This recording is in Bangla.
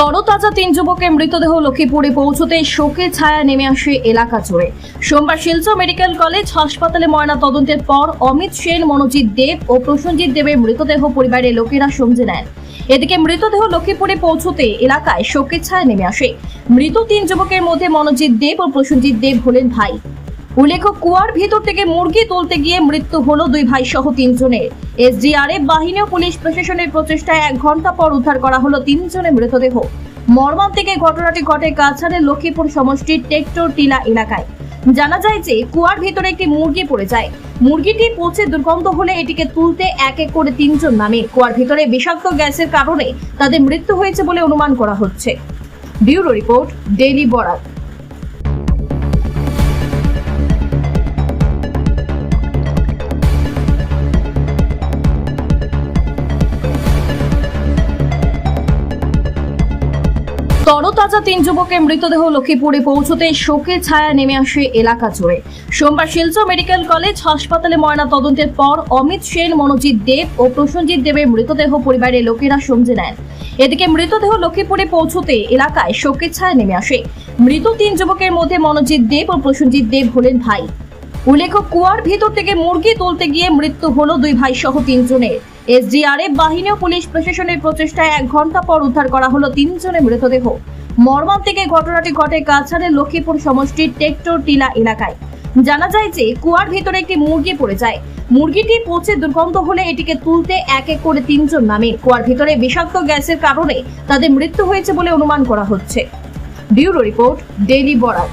তরতাজা তিন যুবকের মৃতদেহ লক্ষ্মীপুরে পৌঁছতে শোকে ছায়া নেমে আসে এলাকা জুড়ে। সোমবার শিলচর মেডিকেল কলেজ হাসপাতালে ময়না তদন্তের পর অমিত সেন, মনোজিৎ দেব ও প্রসেনজিৎ দেবের মৃতদেহ পরিবারের লোকেরা সমঝে নেন এদিকে মৃতদেহ লক্ষ্মীপুরে পৌঁছতে এলাকায় শোকের ছায়া নেমে আসে। মৃত তিন যুবকের মধ্যে মনোজিৎ দেব ও প্রসেনজিৎ দেব হলেন ভাই। উল্লেখ্য, কুয়ার ভিতর থেকে মুরগি তুলতে গিয়ে মৃত্যু হলো দুই ভাই সহ তিনজনের। এসডিআরএফ বাহিনী ও পুলিশ প্রশাসনের প্রচেষ্টায় এক ঘণ্টা পর উদ্ধার করা হলো তিনজনের মৃতদেহ। মর্মান্তিক এই ঘটনাটি ঘটে কাছাড়ের লক্ষ্মীপুর সমষ্টির টেকটোর টিলা এলাকায়। জানা যায় যে, কুয়ার ভিতরে একটি মুরগি পড়ে যায়। মুরগিটি পচে দুর্গন্ধ হলে এটিকে তুলতে এক এক করে তিনজন নামে। কুয়ার ভিতরে বিষাক্ত গ্যাসের কারণে তাদের মৃত্যু হয়েছে বলে অনুমান করা হচ্ছে। ব্যুরো রিপোর্ট, ডেইলি বরাক তরতাজা তিন যুবকের মৃতদেহ লক্ষ্মীপুরে পৌঁছতে শোকে ছায়া নেমে আসে এলাকা জুড়ে। সোমবার শিলচর মেডিকেল কলেজ হাসপাতালে ময়না তদন্তের পর অমিত সেন, মনোজিৎ দেব ও প্রসেনজিৎ দেবের মৃতদেহ পরিবারের লোকেরা সমঝে নেন। এদিকে মৃতদেহ লক্ষ্মীপুরে পৌঁছতে এলাকায় শোকের ছায়া নেমে আসে। মৃত তিন যুবকের মধ্যে মনোজিৎ দেব ও প্রসেনজিৎ দেব হলেন ভাই। উল্লেখ্য, কুয়ার ভিতর থেকে মুরগি তুলতে গিয়ে মৃত্যু হলো দুই ভাই সহ তিনজনের। এসডিআরএফ বাহিনী ও পুলিশ প্রশাসনের প্রচেষ্টায় এক ঘণ্টা পর উদ্ধার করা হলো তিনজনের মৃতদেহ। মর্মান্তিক এই ঘটনাটি ঘটে কাছাড়ের লক্ষ্মীপুর সমষ্টির টেকটোর টিলা এলাকায়। জানা যায় যে কুয়ার ভিতরে একটি মুরগি পড়ে যায়। মুরগিটি পচে দুর্গন্ধ হলে এটিকে তুলতে এক এক করে তিনজন নামে। কুয়ার ভিতরে বিষাক্ত গ্যাসের কারণে তাদের মৃত্যু হয়েছে বলে অনুমান করা হচ্ছে। Bureau report, daily Barak.